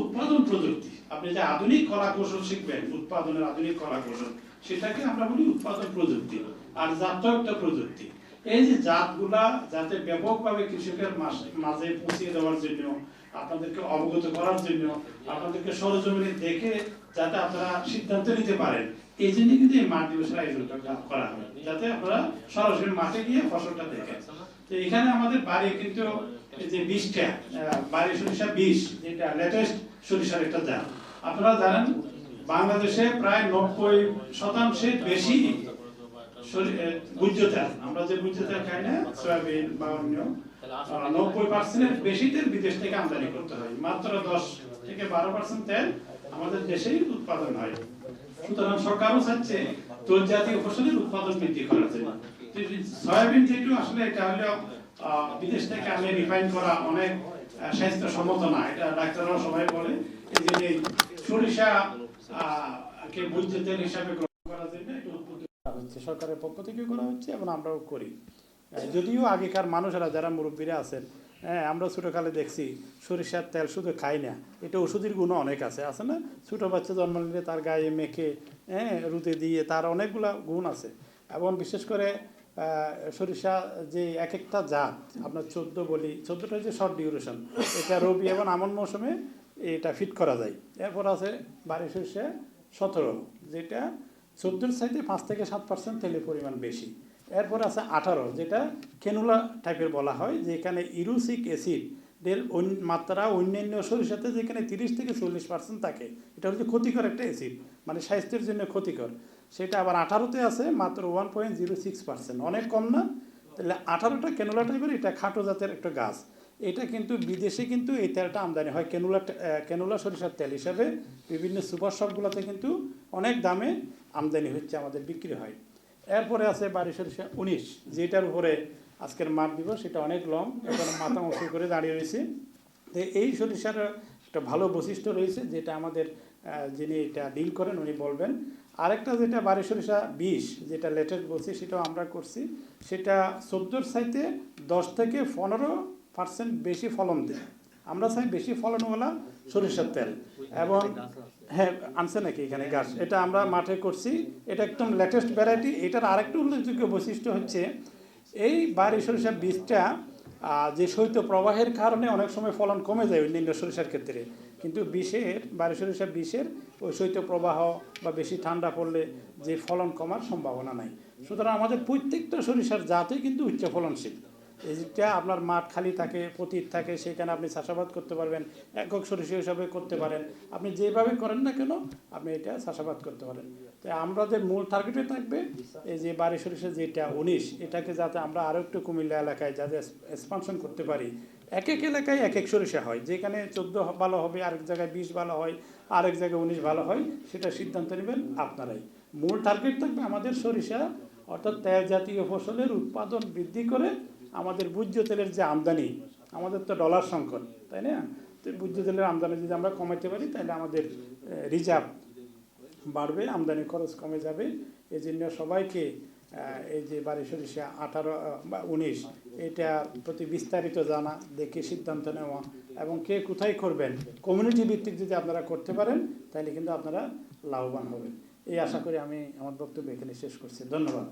উৎপাদন প্রযুক্তি। আপনি যে আধুনিক কলা কৌশল শিখবেন, উৎপাদনের আধুনিক কলা কৌশল সেটাকে আমরা বলি উৎপাদন প্রযুক্তি আর একটা প্রযুক্তি। এই যে জাতগুলা যাতে ব্যাপকভাবে কৃষকের মাঝে পৌঁছে দেওয়ার জন্য, আপনাদেরকে অবগত করার জন্য, আপনাদেরকে সরজমিনে দেখে যাতে আপনারা সিদ্ধান্ত নিতে পারেন। এই জন্য কিন্তু এই মাঠ দিবসের আয়োজনটা করা হয়। যাতে আপনারা সরাসরি মাঠে গিয়ে ফসলটা দেখেন। তো এখানে আমাদের বাড়ি কিন্তু যে বাড়ি সরিষা যেটা লেটেস্ট সরিষার একটা জাত আপনারা জানেন, বাংলাদেশে প্রায় নব্বই শতাংশের বেশি আমরা যে খাই না, সয়াবিন বা অন্য নব্বই পার্সেন্টের বেশি তেল বিদেশ থেকে আমদানি করতে হয়। মাত্র দশ থেকে বারো পার্সেন্ট তেল আমাদের দেশেই উৎপাদন হয়। সুতরাং সরকারও চাচ্ছে তোর জাতীয় ফসলের উৎপাদন বৃদ্ধি করার জন্য। সয়াবিন যেটু আসলে এটা হলো বিদেশ থেকে আনে রিফাইন করা অনেক স্বাস্থ্যসম্মত না। এটা ডাক্তাররাও সবাই বলে, এই সরিষা কে ভোজ্য তেল হিসাবে সরকারের পক্ষ থেকে করা হচ্ছে এবং আমরাও করি। যদিও আগেকার মানুষেরা, যারা মুরব্বীরা আছেন হ্যাঁ আমরা ছোটোকালে দেখছি, সরিষার তেল শুধু খাই না। এটা ওষুধের গুণ অনেক আছে আছে না? ছোটো বাচ্চা জন্ম নিলে তার গায়ে মেখে হ্যাঁ রুদে দিয়ে তার অনেকগুলা গুণ আছে। এবং বিশেষ করে সরিষা যে এক একটা জাত, আপনার চোদ্দ বলি, চোদ্দোটা হচ্ছে শর্ট ডিউরেশন এটা রবি এবং আমন মৌসুমে এটা ফিট করা যায়। এরপর আছে বাড়ি সরিষা সতেরো, যেটা চোদ্দোর চাইতে পাঁচ থেকে সাত পার্সেন্ট তেলের পরিমাণ বেশি। এরপর আছে আঠারো, যেটা কেনুলা টাইপের বলা হয়, যেখানে ইরুসিক অ্যাসিড এর মাত্রা অন্যান্য সরিষাতে যেখানে তিরিশ থেকে চল্লিশ পার্সেন্ট থাকে, এটা হচ্ছে ক্ষতিকর একটা অ্যাসিড মানে স্বাস্থ্যের জন্য ক্ষতিকর। সেটা আবার আঠারোতে আছে, মাত্র one point zero six percent অনেক কম না? তাহলে আঠারোটা কেনুলা টাইপের এটা খাটো জাতের একটা গাছ। এটা কিন্তু বিদেশে কিন্তু এই তেলটা আমদানি হয়, কেনুলা কেনুলা সরিষার তেল হিসাবে বিভিন্ন সুপার শপগুলোতে কিন্তু অনেক দামে আমদানি হচ্ছে, আমাদের বিক্রি হয়। এরপরে আছে সরিষা উনিশ যেটার উপরে আজকের মাঠ দিব সেটা অনেক লং, এখন মাথা উঁচু করে দাঁড়িয়ে রয়েছে। তো এই সরিষার একটা ভালো বৈশিষ্ট্য রয়েছে, যেটা আমাদের যিনি এটা ডিল করেন, উনি বলবেন। আরেকটা যেটা বাড়ি সরিষা বিষ, যেটা লেটেস্ট বলছি, সেটাও আমরা করছি। সেটা চোদ্দোর সাইতে দশ থেকে পনেরো পার্সেন্ট বেশি ফলন দেয়। আমরা চাই বেশি ফলনওয়ালা সরিষার তেল। এবং হ্যাঁ আনছে নাকি এখানে গাছ এটা আমরা মাঠে করছি। এটা একদম লেটেস্ট ভ্যারাইটি এটার আরেকটা উল্লেখযোগ্য বৈশিষ্ট্য হচ্ছে, এই বাড়ি সরিষা বীজটা যে শৈত্য প্রবাহের কারণে অনেক সময় ফলন কমে যায় অন্যান্য সরিষার ক্ষেত্রে। কিন্তু বিষের, বাড়ি সরিষা বিষের ওই শৈত্য প্রবাহ বা বেশি ঠান্ডা পড়লে যে ফলন কমার সম্ভাবনা নাই। সুতরাং আমাদের প্রত্যেকটা সরিষার জাতে কিন্তু উচ্চ ফলনশীল এইটা আপনার মাঠ খালি থাকে, পতিত থাকে, সেখানে আপনি চাষাবাদ করতে পারবেন, একক সরিষা হিসাবে করতে পারেন। আপনি যেভাবে করেন না কেন, আপনি এটা চাষাবাদ করতে পারেন। তো আমাদের মূল টার্গেটে থাকবে, এই যে বাড়ি সরিষা যেটা, উনিশ, এটাকে যাতে আমরা আরও একটু কুমিল্লা এলাকায় যাতে এক্সপানশন করতে পারি। এক এক এলাকায় এক এক সরিষা হয়। যেখানে চোদ্দ ভালো হবে, আরেক জায়গায় বিশ ভালো হয়, আরেক জায়গায় উনিশ ভালো হয়, সেটা সিদ্ধান্ত নেবেন আপনারাই। মূল টার্গেট থাকবে আমাদের সরিষা, অর্থাৎ তেল জাতীয় ফসলের উৎপাদন বৃদ্ধি করে আমাদের ভোজ্য তেলের যে আমদানি, আমাদের তো ডলার সংকট, তাই না? তো ভোজ্য তেলের আমদানি যদি আমরা কমাইতে পারি, তাহলে আমাদের রিজার্ভ বাড়বে, আমদানি খরচ কমে যাবে। এই জন্য সবাইকে এই যে বাড়ি সরিষা আঠারো বা উনিশ, এটা প্রতি বিস্তারিত জানা, দেখে সিদ্ধান্ত নেওয়া এবং কে কোথায় করবেন কমিউনিটি ভিত্তিক যদি আপনারা করতে পারেন, তাহলে কিন্তু আপনারা লাভবান হবেন। এই আশা করি আমি আমার বক্তব্য এখানে শেষ করছি। ধন্যবাদ।